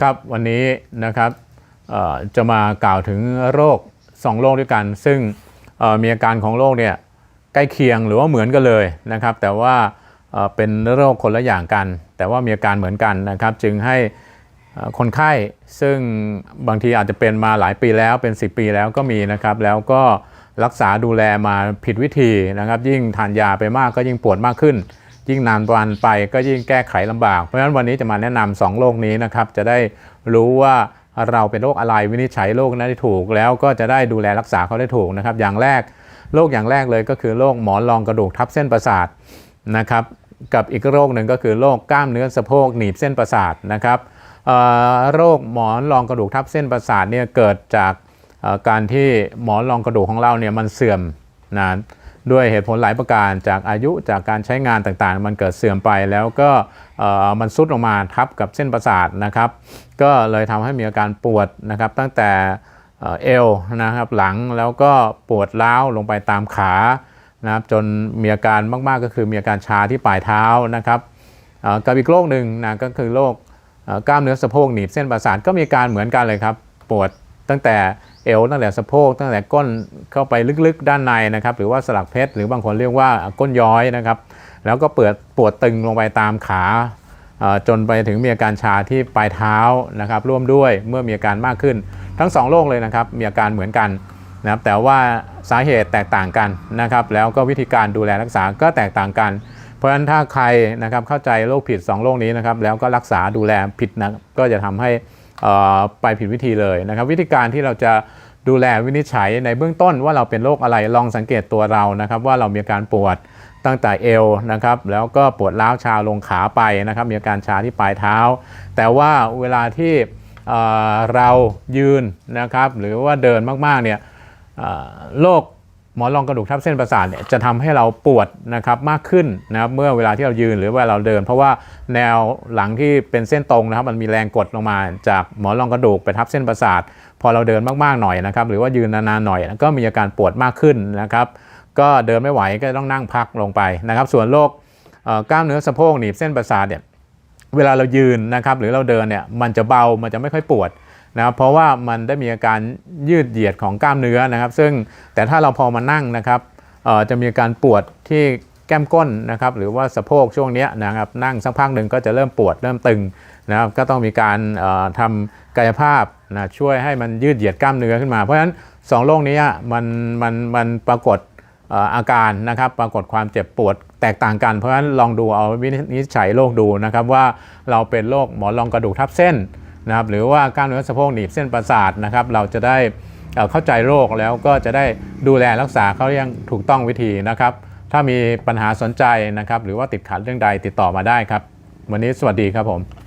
ครับวันนี้นะครับจะมากล่าวถึงโรค 2 โรคด้วยกัน ซึ่งมีอาการของโรคเนี่ยใกล้เคียงหรือว่าเหมือนกันเลยนะครับ แต่ว่าเป็นโรคคนละอย่างกัน แต่ว่ามีอาการเหมือนกันนะครับ จึงให้คนไข้ซึ่งบางทีอาจจะเป็นมาหลายปีแล้วเป็น 10 ปีแล้วก็มีนะครับ แล้วก็รักษาดูแลมาผิดวิธีนะครับ ยิ่งทานยาไปมากก็ยิ่งปวดมากขึ้น ยิ่งนานวันไปก็ยิ่งแก้ไขลำบาก เพราะฉะนั้นวันนี้จะมาแนะนำสองโรคนี้นะครับ จะได้รู้ว่าเราเป็นโรคอะไรวินิจฉัยโรคนั้นได้ถูก แล้วก็จะได้ดูแลรักษาเขาได้ถูกนะครับ อย่างแรกโรคอย่างแรกเลยก็คือโรคหมอนรองกระดูกทับเส้นประสาทนะครับกับอีกโรคหนึ่งก็คือโรคกล้ามเนื้อสะโพกหนีบเส้นประสาทนะครับโรคหมอนรองกระดูกทับเส้นประสาทเนี่ยเกิดจากการที่หมอนรองกระดูกของเราเนี่ยมันเสื่อมนาน ด้วยเหตุผลหลายประการจากอายุจากการใช้งานต่างๆ มันเกิดเสื่อมไปแล้วก็มันซุดลงมาทับกับเส้นประสาทนะครับ ก็เลยทำให้มีอาการปวดนะครับ ตั้งแต่เอวนะครับหลังแล้วก็ปวดร้าวลงไปตามขานะครับจนมีอาการมากๆก็คือมีอาการชาที่ปลายเท้านะครับกับอีกโรคหนึ่งนะก็คือโรคกล้ามเนื้อสะโพกหนีบเส้นประสาทก็มีอาการเหมือนกันเลยครับ ปวดตั้งแต่ เอวตั้งแต่สะโพกตั้งแต่ก้นเข้าไปลึกๆ ด้านในนะครับ หรือว่าสลักเพชรหรือบางคนเรียกว่าก้นย้อยนะครับ แล้วก็เปิดปวดตึงลงไปตามขาจนไปถึงมีอาการชาที่ปลายเท้านะครับ ร่วมด้วยเมื่อมีอาการมากขึ้น ทั้งสองโรคเลยนะครับ มีอาการเหมือนกันนะครับ แต่ว่าสาเหตุแตกต่างกันนะครับ แล้วก็วิธีการดูแลรักษาก็แตกต่างกัน เพราะฉะนั้นถ้าใครนะครับเข้าใจโรคผิด 2 โรคนี้นะครับ แล้วก็รักษาดูแลผิดนะก็จะทำให้ ไปผิดวิธีเลยนะครับ วิธีการที่เราจะดูแลวินิจฉัยในเบื้องต้นว่าเราเป็นโรคอะไรลองสังเกตตัวเรานะครับ ว่าเรามีอาการปวดตั้งแต่เอวนะครับ แล้วก็ปวดร้าวชาลงขาไปนะครับ มีอาการชาที่ปลายเท้า แต่ว่าเวลาที่เเรายืนนะครับ หรือว่าเดินมากๆเนี่ยโรค หมอนรองกระดูกทับเส้นประสาทเนี่ยจะทำให้เราปวดนะครับมากขึ้นนะครับเมื่อเวลาที่เรายืนหรือเวลาเราเดิน เพราะว่าแนวหลังที่เป็นเส้นตรงนะครับ มันมีแรงกดลงมาจากหมอนรองกระดูกไปทับเส้นประสาท พอเราเดินมากๆหน่อยนะครับ หรือว่ายืนนานๆหน่อยก็มีอาการปวดมากขึ้นนะครับ ก็เดินไม่ไหวก็ต้องนั่งพักลงไปนะครับ ส่วนโรคกล้ามเนื้อสะโพกหนีบเส้นประสาทเนี่ยเวลาเรายืนนะครับหรือเราเดินเนี่ยมันจะเบามันจะไม่ค่อยปวด นะครับเพราะว่ามันได้มีอาการยืดเหยียดของกล้ามเนื้อนะครับ ซึ่งแต่ถ้าเราพอมานั่งนะครับจะมีอาการปวดที่แก้มก้นนะครับหรือว่าสะโพกช่วงนี้นะครับนั่งสักพักหนึ่งก็จะเริ่มปวดเริ่มตึงนะครับก็ต้องมีการเอ่อทำกายภาพนะช่วยให้มันยืดเหยียดกล้ามเนื้อขึ้นมา เพราะฉะนั้นสองโรคนี้มันมันมันปรากฏเอ่ออาการนะครับปรากฏความเจ็บปวดแตกต่างกัน เพราะฉะนั้นลองดูเอาวินิจฉัยโรคดูนะครับว่าเราเป็นโรคหมอนรองกระดูกทับเส้น นะครับหรือว่ากล้ามเนื้อสะโพกหนีบเส้นประสาทนะครับเราจะได้เข้าใจโรคแล้วก็จะได้ดูแลรักษาเขาอย่างถูกต้องวิธีนะครับ ถ้ามีปัญหาสนใจนะครับ หรือว่าติดขัดเรื่องใดติดต่อมาได้ครับ วันนี้สวัสดีครับผม